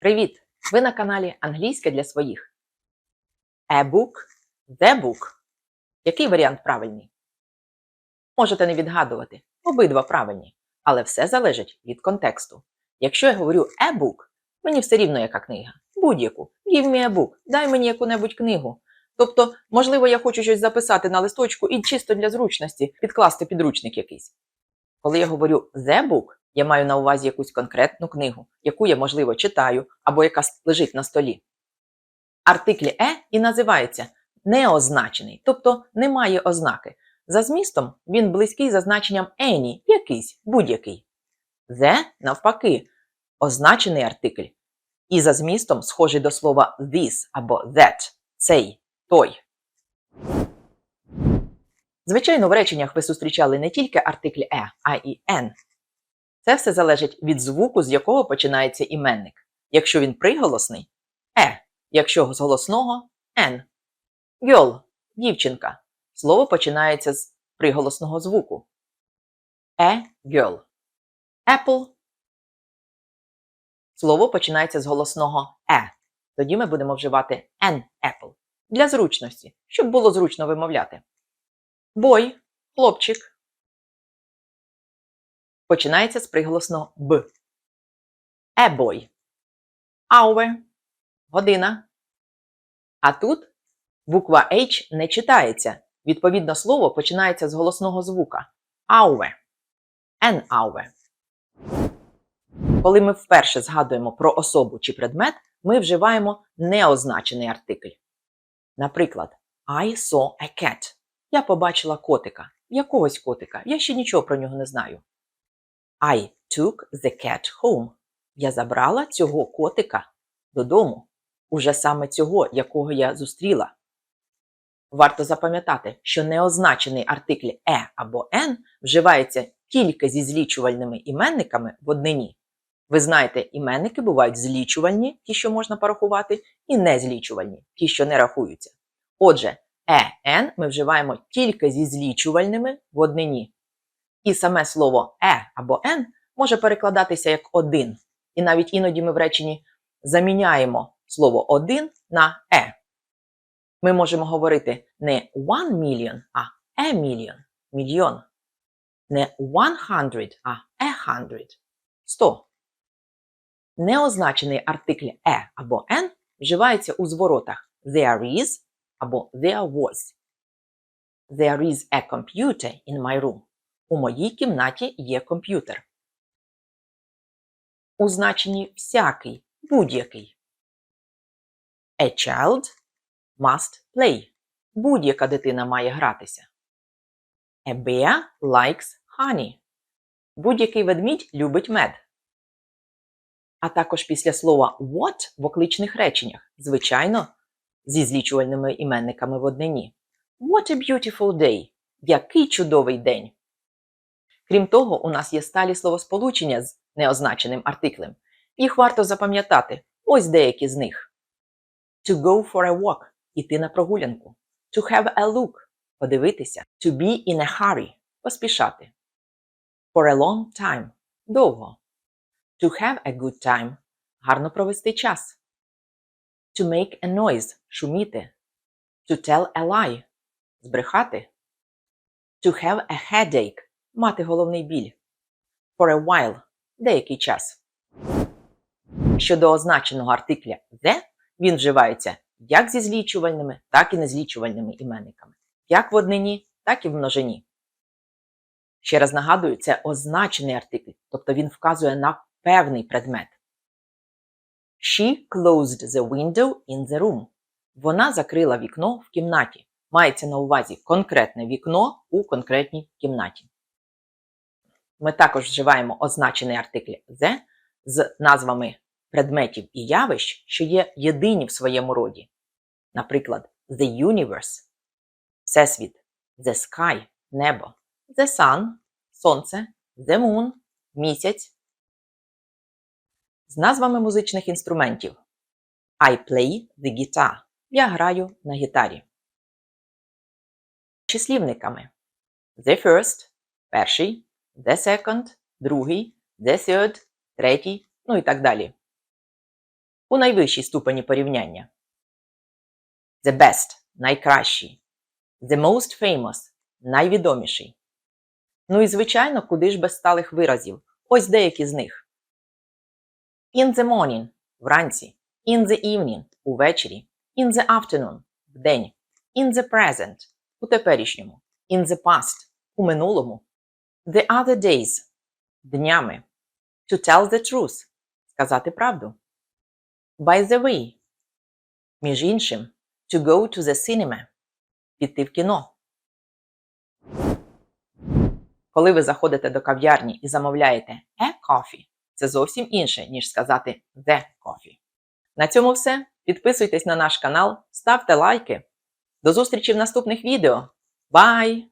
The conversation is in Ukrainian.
Привіт! Ви на каналі Англійське для своїх. A book, the book. Який варіант правильний? Можете не відгадувати. Обидва правильні. Але все залежить від контексту. Якщо я говорю a book, мені все рівно яка книга. Будь-яку. Give me a book. Дай мені яку-небудь книгу. Тобто, можливо, я хочу щось записати на листочку і чисто для зручності підкласти підручник якийсь. Коли я говорю the book, я маю на увазі якусь конкретну книгу, яку я, можливо, читаю або яка лежить на столі. Артиклі е і називається неозначений, тобто немає ознаки. За змістом він близький за значенням any, якийсь, будь-який. The, навпаки, означений артикль. І за змістом схожий до слова this або that, цей, той. Звичайно, в реченнях ви зустрічали не тільки артиклі е, а й n. Це все залежить від звуку, з якого починається іменник. Якщо він приголосний е, якщо з голосного n. Girl – дівчинка. Слово починається з приголосного звуку. A girl. Apple. Слово починається з голосного е. Тоді ми будемо вживати an apple. Для зручності, щоб було зручно вимовляти. Boy – хлопчик починається з приголосного Б. A boy. Година. А тут буква H не читається. Відповідно, слово починається з голосного звука. An hour. Коли ми вперше згадуємо про особу чи предмет, ми вживаємо неозначений артикль. Наприклад, I saw a cat. Я побачила котика. Якогось котика. Я ще нічого про нього не знаю. I took the cat home. Я забрала цього котика додому. Уже саме цього, якого я зустріла. Варто запам'ятати, що неозначений артикль е або n вживається тільки зі злічувальними іменниками в однині. Ви знаєте, іменники бувають злічувальні, ті, що можна порахувати, і незлічувальні, ті, що не рахуються. Отже, е, n ми вживаємо тільки зі злічувальними в однині. І саме слово е або n може перекладатися як один. І навіть іноді ми в реченні заміняємо слово один на е. Ми можемо говорити не one million, а a million – мільйон. Не one hundred, а a hundred – сто. Неозначений артикль е або n вживається у зворотах there is або there was. There is a computer in my room. У моїй кімнаті є комп'ютер. У значенні всякий, будь-який. A child must play. Будь-яка дитина має гратися. A bear likes honey. Будь-який ведмідь любить мед. А також після слова what в окличних реченнях, звичайно, зі злічувальними іменниками в однині. What a beautiful day! Який чудовий день! Крім того, у нас є сталі словосполучення з неозначеним артиклем. Їх варто запам'ятати. Ось деякі з них: To go for a walk іти на прогулянку. To have a look подивитися. To be in a hurry поспішати. For a long time довго. To have a good time гарно провести час. To make a noise шуміти. To tell a lie збрехати. To have a headache мати головний біль. For a while деякий час. Щодо означеного артикля the, він вживається як зі злічувальними, так і незлічувальними іменниками, як в однині, так і в множині. Ще раз нагадую, це означений артикль, тобто він вказує на певний предмет. She closed the window in the room. Вона закрила вікно в кімнаті. Мається на увазі конкретне вікно у конкретній кімнаті. Ми також вживаємо означений артикль the з назвами предметів і явищ, що є єдині в своєму роді. Наприклад, the universe всесвіт, the sky небо, the sun сонце, the moon місяць. З назвами музичних інструментів. I play the guitar. Я граю на гітарі. Числівниками. The first перший the second, другий, the third, третій, ну і так далі. у найвищій ступені порівняння. The best – найкращий. The most famous – найвідоміший. Ну і, звичайно, куди ж без сталих виразів. Ось деякі з них. In the morning – вранці. In the evening – увечері. In the afternoon – вдень. In the present – у теперішньому. In the past – у минулому. The other days – днями. To tell the truth – сказати правду. By the way – між іншим. To go to the cinema – піти в кіно. Коли ви заходите до кав'ярні і замовляєте a coffee, це зовсім інше, ніж сказати the coffee. На цьому все. Підписуйтесь на наш канал, ставте лайки. До зустрічі в наступних відео. Бай!